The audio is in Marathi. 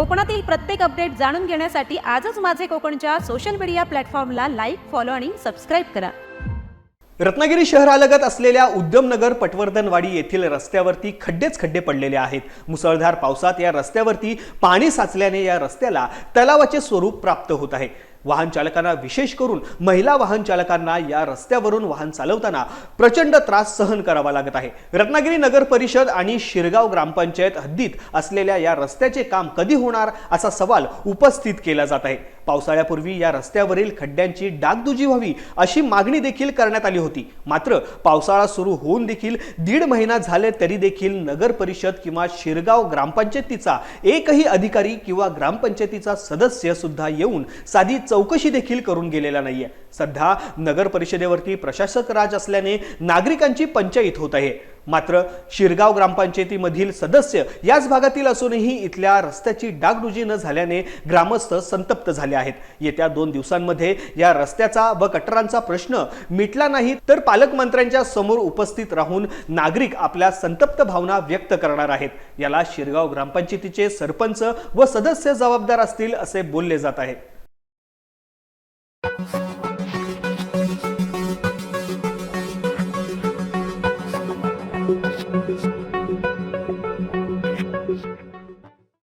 कोकणातील प्रत्येक अपडेट जाणून घेण्यासाठी आजच माझे कोकणच्या सोशल मीडिया प्लॅटफॉर्मला लाईक फॉलो आणि सबस्क्राईब करा. रत्नागिरी शहरालगत असलेल्या उद्यमनगर पटवर्धनवाडी येथील रस्त्यावरती खड्डेच खड्डे पडलेले आहेत. मुसळधार पावसात या रस्त्यावरती पाणी साचल्याने या रस्त्याला तलावाचे स्वरूप प्राप्त होत आहे. वाहन चालकांना विशेष करून महिला वाहन चालकांना या रस्त्यावरून वाहन चालवताना प्रचंड त्रास सहन करावा लागत आहे. रत्नागिरी नगर परिषद आणि शिरगाव ग्रामपंचायत हद्दीत असलेल्या या रस्त्याचे काम कधी होणार असा सवाल उपस्थित केला जात आहे. पावसाळ्यापूर्वी या रस्त्यावरील खड्ड्यांची डागदुजी व्हावी अशी मागणी देखील करण्यात आली होती. मात्र पावसाळा सुरू होऊन देखील दीड महिना झाले तरी देखील नगर परिषद किंवा शिरगाव ग्रामपंचायतीचा एकही अधिकारी किंवा ग्रामपंचायतीचा सदस्य सुद्धा येऊन साधी चौकशी देखील करून गेलेला नाहीये. सध्या नगर परिषदेवरती प्रशासक राज असल्याने नागरिकांची पंचायत होत आहे. मात्र शिरगाव ग्रामपंचायतीमधील सदस्य याच भागातील असूनही इथल्या रस्त्याची डागडुजी न झाल्याने ग्रामस्थ संतप्त झाले आहेत. येत्या दोन दिवसांमध्ये या रस्त्याचा व कटरांचा प्रश्न मिटला नाही तर पालकमंत्र्यांच्या समोर उपस्थित राहून नागरिक आपल्या संतप्त भावना व्यक्त करणार आहेत. याला शिरगाव ग्रामपंचायतीचे सरपंच व सदस्य जबाबदार असतील असे बोलले जात आहे.